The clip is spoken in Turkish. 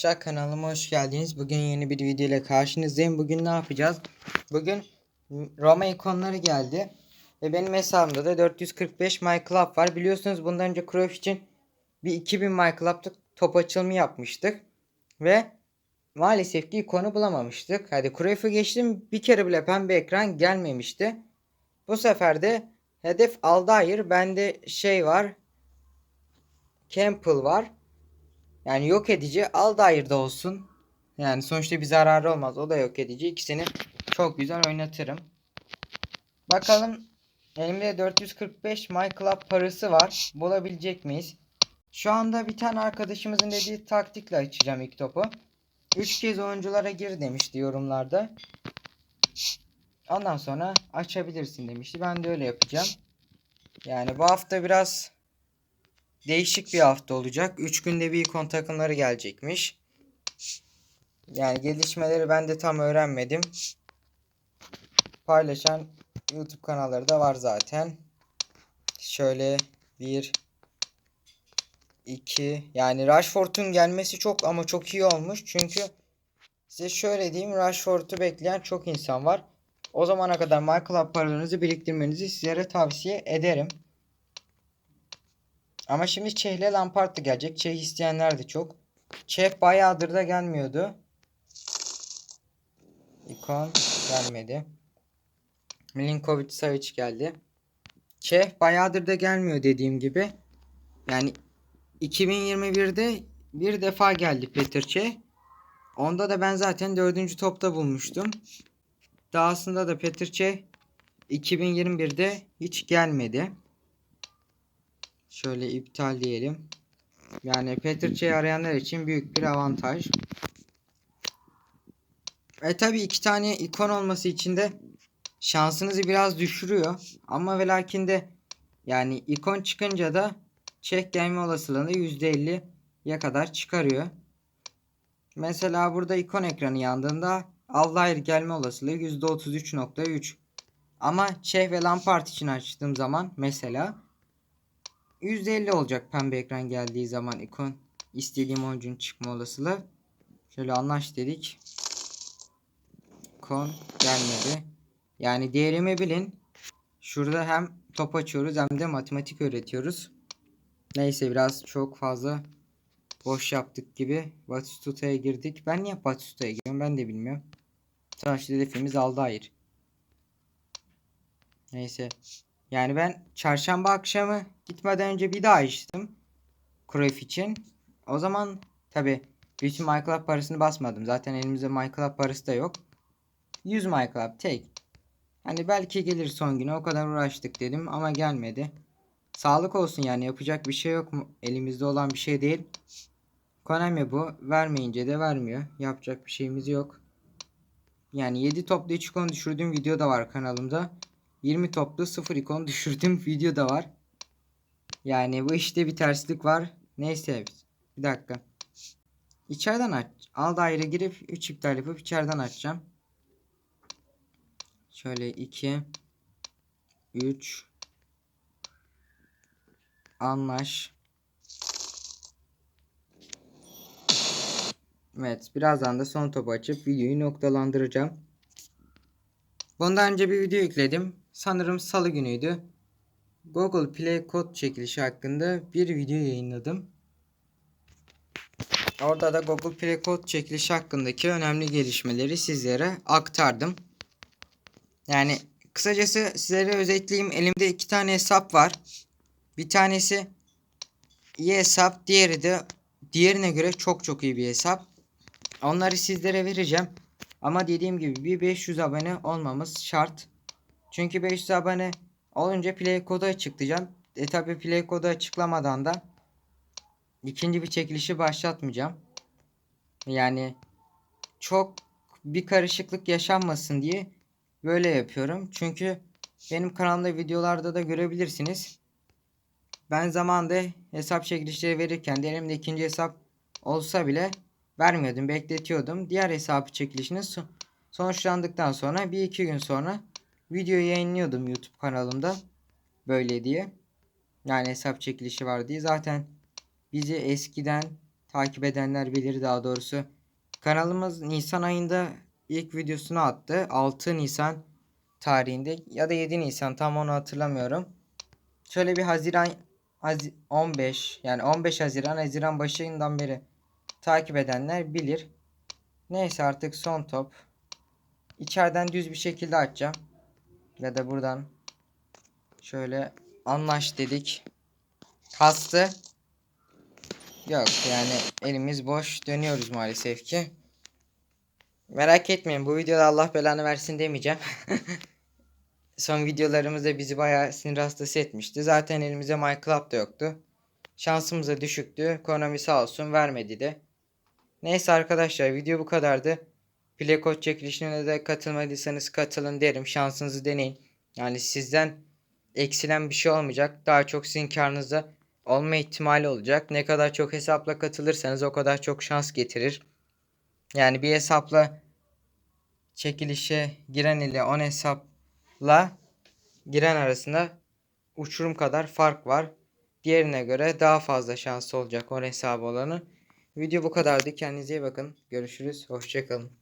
Arkadaşlar kanalıma hoş geldiniz. Bugün yeni bir video ile karşınızdayım. Bugün ne yapacağız? Bugün Roma ikonları geldi. Ve benim hesabımda da 445 My Club var. Biliyorsunuz bundan önce Cruyff için bir 2000 My Club'lık top açılımı yapmıştık. Ve maalesef ki ikonu bulamamıştık. Hadi Cruyff'u geçtim. Bir kere bile pembe ekran gelmemişti. Bu sefer de hedef Aldair. Bende şey var. Campbell var. Yani yok edici Aldair'de olsun. Yani sonuçta bir zararı olmaz. O da yok edici. İkisini çok güzel oynatırım. Bakalım elimde 445 My Club parası var. Bulabilecek miyiz? Şu anda bir tane arkadaşımızın dediği taktikle açacağım ilk topu. 3 kez oyunculara gir demişti yorumlarda. Ondan sonra açabilirsin demişti. Ben de öyle yapacağım. Yani bu hafta biraz değişik bir hafta olacak. 3 günde bir ikon takımları gelecekmiş. Yani gelişmeleri ben de tam öğrenmedim. Paylaşan YouTube kanalları da var zaten. Şöyle 1 2 yani Rashford'un gelmesi çok ama çok iyi olmuş. Çünkü size şöyle diyeyim Rashford'u bekleyen çok insan var. O zamana kadar My Club paralarınızı biriktirmenizi sizlere tavsiye ederim. Ama şimdi Çeh'le Lampard da gelecek. Çeh isteyenler de çok. Çeh bayağıdır da gelmiyordu. İkon gelmedi. Milinkovic Savic geldi. Çeh bayağıdır da gelmiyor dediğim gibi. Yani 2021'de bir defa geldi Petr Çeh. Onda da ben zaten dördüncü topta bulmuştum. Dahasında da Petr Çeh 2021'de hiç gelmedi. Şöyle iptal diyelim. Yani Petrçe'yi arayanlar için büyük bir avantaj. E tabi iki tane ikon olması için de şansınızı biraz düşürüyor. Ama ve lakin de yani ikon çıkınca da çek gelme olasılığını %50'ye kadar çıkarıyor. Mesela burada ikon ekranı yandığında Aldair gelme olasılığı %33.3. Ama Çeh ve Lampard için açtığım zaman mesela %50 olacak pembe ekran geldiği zaman ikon istediğim oyuncunun çıkma olasılığı. Şöyle anlaş dedik. İkon gelmedi. Yani değerimi bilin. Şurada hem top açıyoruz hem de matematik öğretiyoruz. Neyse biraz çok fazla boş yaptık gibi. Batistuta'ya girdik. Ben niye Batistuta'ya giriyorum ben de bilmiyorum. Sonuçta hedefimiz Aldair. Neyse. Yani ben çarşamba akşamı gitmeden önce bir daha açtım. Cruyff için. O zaman tabi bütün MyClub parasını basmadım. Zaten elimizde MyClub parası da yok. 100 MyClub tek. Hani belki gelir son güne o kadar uğraştık dedim ama gelmedi. Sağlık olsun yani yapacak bir şey yok mu? Elimizde olan bir şey değil. Konami bu. Vermeyince de vermiyor. Yapacak bir şeyimiz yok. Yani 7 toplu 3 ikon düşürdüğüm video da var kanalımda. 20 toplu 0 ikon düşürdüğüm video da var. Yani bu işte bir terslik var. Neyse bir dakika. İçeriden aç. Al daire girip 3 iptal yapıp içeriden açacağım. Şöyle 2 3 Anlaş. Evet birazdan da son topu açıp videoyu noktalandıracağım. Bundan önce bir video yükledim. Sanırım salı günüydü. Google Play kod çekilişi hakkında bir video yayınladım. Orada da Google Play kod çekilişi hakkındaki önemli gelişmeleri sizlere aktardım. Yani kısacası sizlere özetleyeyim. Elimde iki tane hesap var. Bir tanesi iyi hesap, diğeri de diğerine göre çok çok iyi bir hesap. Onları sizlere vereceğim. Ama dediğim gibi bir 500 abone olmamız şart. Çünkü 500 abone olunca play kodu açıklayacağım. E tabi play kodu açıklamadan da ikinci bir çekilişi başlatmayacağım. Yani çok bir karışıklık yaşanmasın diye böyle yapıyorum. Çünkü benim kanalımda videolarda da görebilirsiniz. Ben zamanda hesap çekilişleri verirken de elimde ikinci hesap olsa bile vermiyordum. Bekletiyordum. Diğer hesabı çekilişinin sonuçlandıktan sonra bir iki gün sonra video yayınlıyordum YouTube kanalımda. Böyle diye. Yani hesap çekilişi var diye. Zaten bizi eskiden Takip edenler bilir daha doğrusu. Kanalımız Nisan ayında ilk videosunu attı. 6 Nisan tarihinde ya da 7 Nisan tam onu hatırlamıyorum. Şöyle bir Haziran Hazi- 15 yani 15 Haziran Haziran başından beri takip edenler bilir. Neyse artık son top. İçeriden düz bir şekilde açacağım. Ya da buradan şöyle anlaş dedik. Kastı. Yok yani elimiz boş dönüyoruz maalesef ki. Merak etmeyin bu videoda Allah belanı versin demeyeceğim. Son videolarımızda bizi bayağı sinir hastası etmişti. Zaten elimizde MyClub da yoktu. Şansımız da düşüktü. Konami sağ olsun vermedi de. Neyse arkadaşlar video bu kadardı. Play Code çekilişine de katılmadıysanız katılın derim. Şansınızı deneyin. Yani sizden eksilen bir şey olmayacak. Daha çok sizin karnınıza olma ihtimali olacak. Ne kadar çok hesapla katılırsanız o kadar çok şans getirir. Yani bir hesapla çekilişe giren ile 10 hesapla giren arasında uçurum kadar fark var. Diğerine göre daha fazla şanslı olacak 10 hesabı olanı. Video bu kadardı. Kendinize iyi bakın. Görüşürüz. Hoşçakalın.